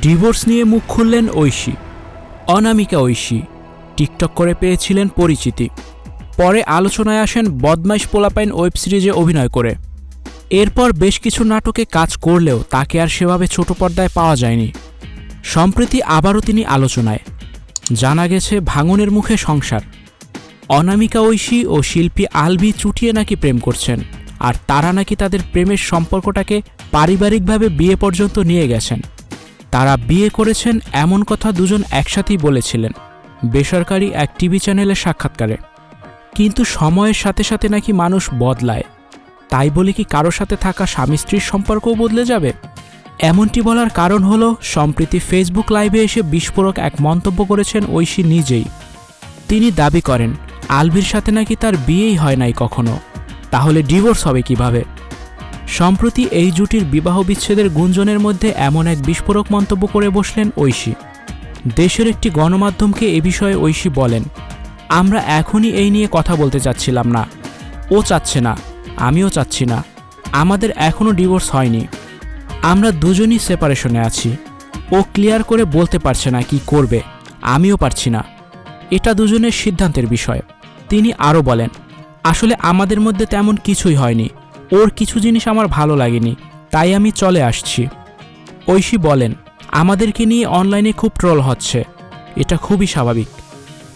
Divorce নিয়ে মুখ খুললেন ঐশী। অনামিকা ঐশী টিকটক করে পেয়েছিলেন পরিচিতি। পরে আলোচনায় আসেন বদমাইশ পোলাপাইন ওয়েব সিরিজে অভিনয় করে। এরপর বেশ কিছু নাটকে কাজ করলেও তাকে আর সেভাবে ছোট পর্দায় পাওয়া যায়নি। সম্প্রতি আবারও তিনি আলোচনায়। জানা গেছে, ভাঙনের মুখে সংসার। অনামিকা ঐশী ও শিল্পী আলবি চুটিয়ে নাকি প্রেম করছেন, আর তারা নাকি তাদের প্রেমের সম্পর্কটাকে পারিবারিকভাবে বিয়ে পর্যন্ত নিয়ে গেছেন। তারা বিয়ে করেছেন এমন কথা দুজন একসাথেই বলেছিলেন, বেসরকারি এক টিভি চ্যানেলের সাক্ষাৎকারে। কিন্তু সময়ের সাথে সাথে নাকি মানুষ বদলায়। তাই বলে কি কারও সাথে থাকা স্বামী স্ত্রীর সম্পর্কও বদলে যাবে? এমনটি বলার কারণ হলো, সম্প্রতি ফেসবুক লাইভে এসে বিস্ফোরক এক মন্তব্য করেছেন ঐশী নিজেই। তিনি দাবি করেন, আলভির সাথে নাকি তার বিয়েই হয় নাই কখনো। তাহলে ডিভোর্স হবে কীভাবে? সম্প্রতি এই জুটির বিবাহ বিচ্ছেদের গুঞ্জনের মধ্যে এমন এক বিস্ফোরক মন্তব্য করে বসলেন ঐশী। দেশের একটি গণমাধ্যমকে এ বিষয়ে ঐশী বলেন, আমরা এখনই এই নিয়ে কথা বলতে চাচ্ছিলাম না। ও চাচ্ছে না, আমিও চাচ্ছি না। আমাদের এখনও ডিভোর্স হয়নি। আমরা দুজনই সেপারেশনে আছি। ও ক্লিয়ার করে বলতে পারছে না কি করবে, আমিও পারছি না। এটা দুজনের সিদ্ধান্তের বিষয়। তিনি আরও বলেন, আসলে আমাদের মধ্যে তেমন কিছুই হয়নি। ওর কিছু জিনিস আমার ভালো লাগেনি, তাই আমি চলে আসছি। ঐশী বলেন, আমাদেরকে নিয়ে অনলাইনে খুব ট্রোল হচ্ছে। এটা খুবই স্বাভাবিক।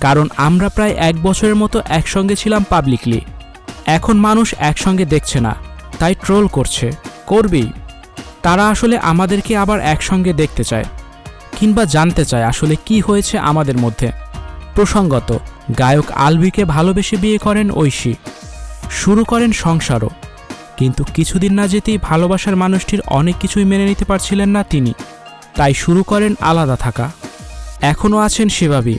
কারণ আমরা প্রায় এক বছরের মতো একসঙ্গে ছিলাম পাবলিকলি। এখন মানুষ একসঙ্গে দেখছে না, তাই ট্রোল করছে। করবেই। তারা আসলে আমাদেরকে আবার একসঙ্গে দেখতে চায়, কিংবা জানতে চায় আসলে কি হয়েছে আমাদের মধ্যে। প্রসঙ্গত, গায়ক আলভিকে ভালোবেসে বিয়ে করেন ঐশী। শুরু করেন সংসারও। কিন্তু কিছুদিন না যেতেই ভালোবাসার মানুষটির অনেক কিছুই মেনে নিতে পারছিলেন না তিনি। তাই শুরু করেন আলাদা থাকা। এখনও আছেন সেভাবেই।